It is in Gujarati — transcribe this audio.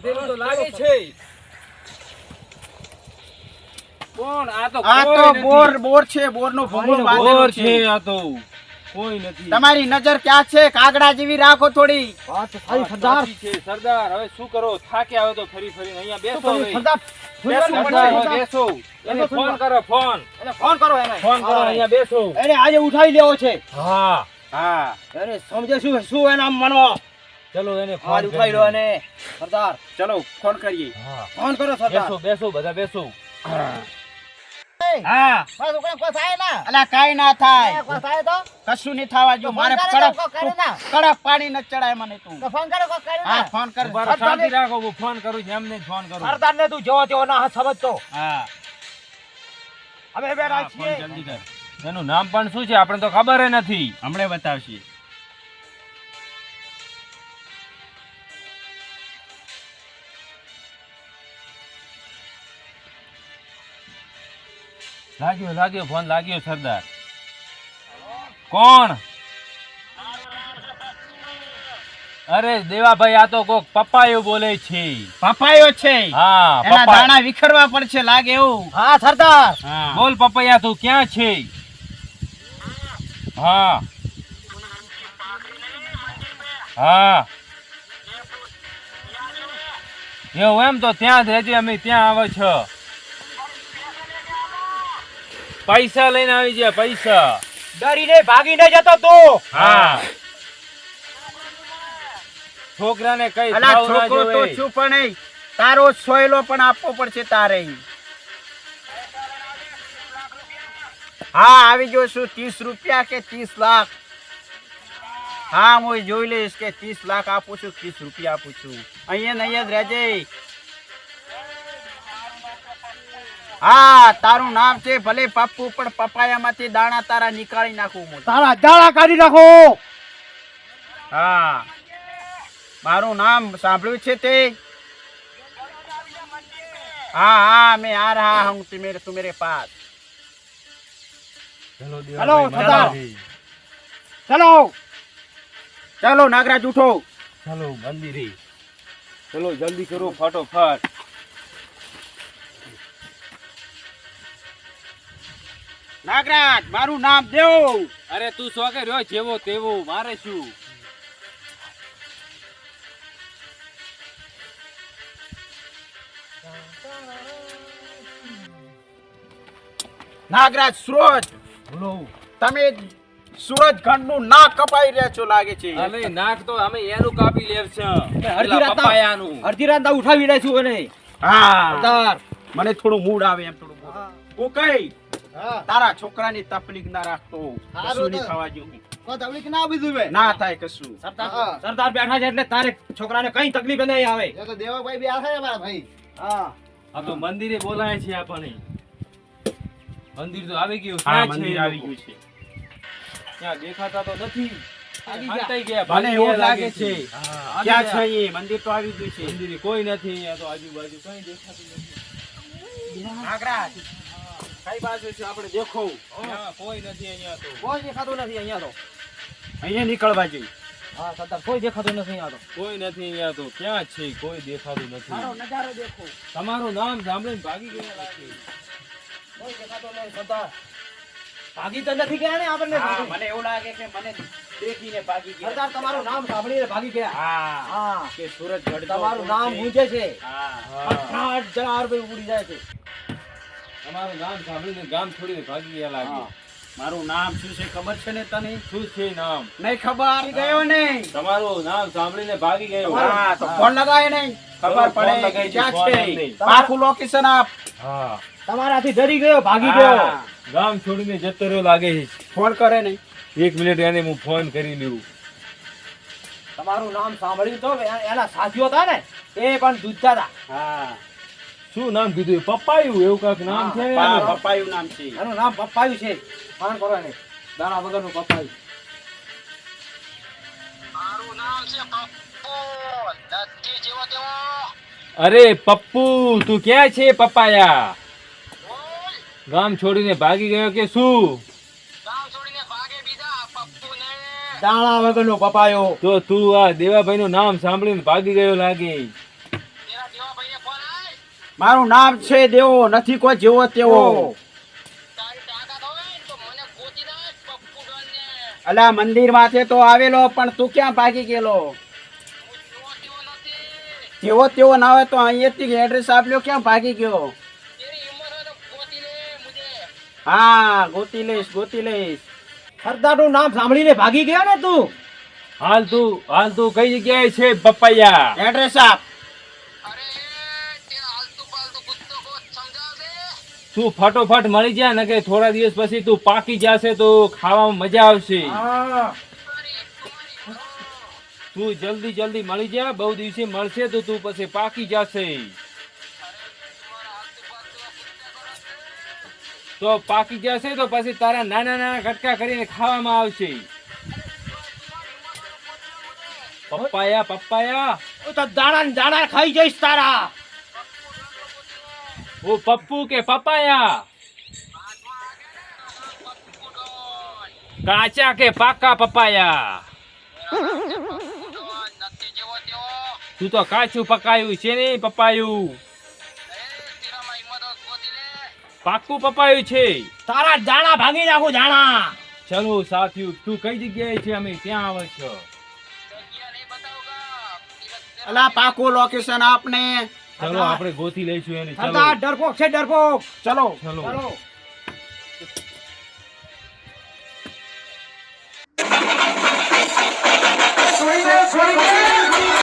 કોક તો લાગે છે. કોણ? આ તો આ તો બોર બોર છે બોરનો નું બાંધેલો છે. આ તો. કોઈ નથી. તમારી નજર ક્યાં છે? કાગડા જેવી રાખો થોડી. સાચી છે સરદાર. હવે શું કરો? થાકે આવે તો ફરી ફરી અહીંયા બેસો હવે. સરદાર, બેસો, સરદાર, બેસો. એને ફોન કરો ફોન. ફોન કરો એને. ફોન કરો અહીંયા બેસો. એને આજે ઉઠાવી લેવો છે. હા. હા. અરે સમજે શું શું એના મનમાં ચલો એને ફોન ઉઠાઈ લો અને સરદાર ચલો ફોન કરીએ. ફોન કરો સરદાર. બેસો બેસો બધા બેસો. હા. અલા કાઈ ના થાય. કોઈ થાય તો? કશું નહીં થવા જો મારે કડક તો કરે ના. કડક પાણી ન ચડાય મને તું. ફોન કરો હા ફોન કર. શાંતિ રાખો હું ફોન કરું છું એમને ફોન કરું સરદાર ને તું જેવો તેવો ના સમજતો. હા. અમે હા, બેઠા ફોન છીએ. જલ્દી કર. એનું નામ પણ શું છે? આપણે તો ખબર નથી. હમણે બતાવશે. લાગ્યો લાગ્યો ફોન લાગ્યો સરદાર. કોણ? અરે દેવાભાઈ આ તો કોક પપ્પાયો બોલે છે. પપાયો છે? હા એના પપ્પા દાણા વિખરવા પડશે લાગે એવું. હા સરદાર. બોલ પપૈયા તું ક્યાં છે? હા. હા. એવું એમ તો ત્યાં જ રહેજે અમે ત્યાં આવે છે. પૈસા લઈને આવી જાય પૈસા. ડરીને ભાગીને જતો તો. હા. છોકરાને કઈ અલા છોકરો તો. છું પણ તારો સોયલો પણ આપવો પડશે તારે. હા આવી ગયો છું ત્રીસ રૂપિયા કે ત્રીસ લાખ? હા હું જોઈ લઈશ કે ત્રીસ લાખ આપું છું ત્રીસ રૂપિયા આપું છું. અહીંયા નહીં જ રહેજે. હા તારું નામ છે ભલે પપ્પુ પણ પપાયામાંથી દાણા તારા નીકાળી નાખું તારા દાણા કાઢી નાખો. હા. મારું નામ સાંભળ્યું છે તે? હા હા મેં આ રહા હું તુમે તુમેરે પાસ. ચલો ચલો ચલો. નાગરાજ ઉઠો. ચલો મંદિરે ચલો જલ્દી કરો ફાટોફાટ. નાગરાજ મારું નામ દેવ. અરે તું શું કે રહ્યો જેવો તેવો મારે શું? નાગરાજ સુરજ. બોલો. તમે સુરજ ખંડનું નાક કપાઈ રહ્યા છો લાગે છે. અમે નાક તો અમે એનું કાપી લેવ છે. અડધી રાત અડધી રાત ઉઠાવી ઉઠાવી છું અને હા. મને થોડું મૂડ આવે એમ થોડું. હા. તારા છોકરાની તકલીફ ના રાખતો કશું નહીં થવા જેવું તકલીફ ના બીજું બે ના થાય કશું. સરદાર સરદાર બેઠા છે એટલે તારે છોકરાને કઈ તકલીફ નહીં આવે. એ તો દેવાભાઈ બેઠા છે મારા ભાઈ. હા. આ તો મંદિરે બોલાય છે આપણે મંદિર તો આવી ગયું હા મંદિર આવી ગયું છે. ત્યાં દેખાતા તો નથી. આવી ગયા. હંતાઈ ગયા, મને ભાગી એવું લાગે છે. ક્યાં છે એ મંદિર તો આવી ગયું છે. મંદિરે કોઈ નથી અહીંયા તો આજુબાજુ કઈ દેખાતું નથી. કઈ બાજુ છે? આપણે દેખો. હા, કોઈ નથી અહીંયા તો. કોઈ દેખાતું નથી અહીંયા તો. અહીંયા નીકળવા જોઈએ હા સરદાર કોઈ દેખાતું નથી અહીંયા તો. કોઈ નથી અહીંયા તો. ક્યાં છે? કોઈ દેખાતું મારો નથી નજારો દેખો. તમારું નામ સાંભળીને ભાગી ગયા લાગે. કોઈ દેખાતો નહીં સરદાર ભાગી તો નથી ગયા ને આપણને મને એવું લાગે કે મને દેખીને ભાગી ગયા. સરદાર તમારું નામ સાંભળીને ભાગી ગયા. હા હા. કે સુરજ ઘડતો તમારું નામ? ગુંજે છે. હા. અઠાઠ જણા ઉડી જાય છે. તમારું નામ સાંભળીને ગામ છોડીને ભાગી ગયા લાગે. મારું નામ શું છે ખબર છે ને તને? શું છે નામ? નહીં ખબર ગયો નહીં. તમારું નામ સાંભળીને ભાગી ગયો. હા તો ફોન લગાય નહીં. ખબર પડે ક્યાં છે પાકું લોકેશન આપ. હા. તમારાથી ડરી ગયો ભાગી ગયો. ગામ છોડીને જતો રહ્યો લાગે છે. ફોન કરે નહીં. એક મિનિટ એને હું ફોન કરી લઉં. તમારું નામ સાંભળ્યું તો એના સાથીઓ હતા ને? એ પણ દૂધતા હતા. હા. શું નામ કીધું પપ્પાયું એવું કાંઈક નામ છે? પપ્પાયું નામ છે. એનું નામ પપ્પાયું છે. પાન કરો ને દાણા વગરનું પપ્પાયું. અરે પપ્પુ તું ક્યાં છે પપ્પાયા? ગામ છોડીને ભાગી ગયો કે શું? દાણા વગર નો પપાયો તો તું આ દેવાભાઈ નું નામ સાંભળીને ભાગી ગયો લાગે. મારું નામ છે દેવો નથી કોઈ જેવો તેવો. અલા મંદિર માથે તો આવેલો પણ તું ક્યાં ભાગી ગયેલો? જેવો તેવો ના હોય તો અહીંયાથી એડ્રેસ આપ્યો ક્યાં ભાગી ગયો? હા ગોતી લઈશ ગોતી લઈશ સરદારનું નામ સાંભળીને ભાગી ગયો ને તું? હાલ તું હાલ તું કઈ જગ્યાએ છે પપૈયા એડ્રેસ આપ. તું ફટોફટ મળી જાય ને કે થોડા દિવસ પછી તું પાકી જશે તો ખાવામાં મજા આવશે. તું જલ્દી જલ્દી મળી જા બહુ દિવસે મળશે તો તું પછી પાકી જશે. તો પાકી જશે તો પછી તારા નાના નાના કટકા કરીને ખાવામાં આવશે. પપ્પાયા પપ્પાયા. તો દાણા ને દાણા ખાઈ જઈશ તારા. ઓ પપ્પુ કે પપાયા કાચા કે પાકા પપાયા તું તો કાચું પકાયું છે ને પપાયું પાકું પપાયું છે. તારા જાણા ભાગી નાખું જાણા ચલો સાથીઓ તું કઈ જગ્યાએ છે? અમે ત્યાં આવે છો? અલા પાકું લોકેશન આપને. ચલો આપણે ગોતી લઈશું એને. ચલો. ડરપોક છે ડરપોક. ચલો. ચલો. ચલો. છોડી દે છોડી દે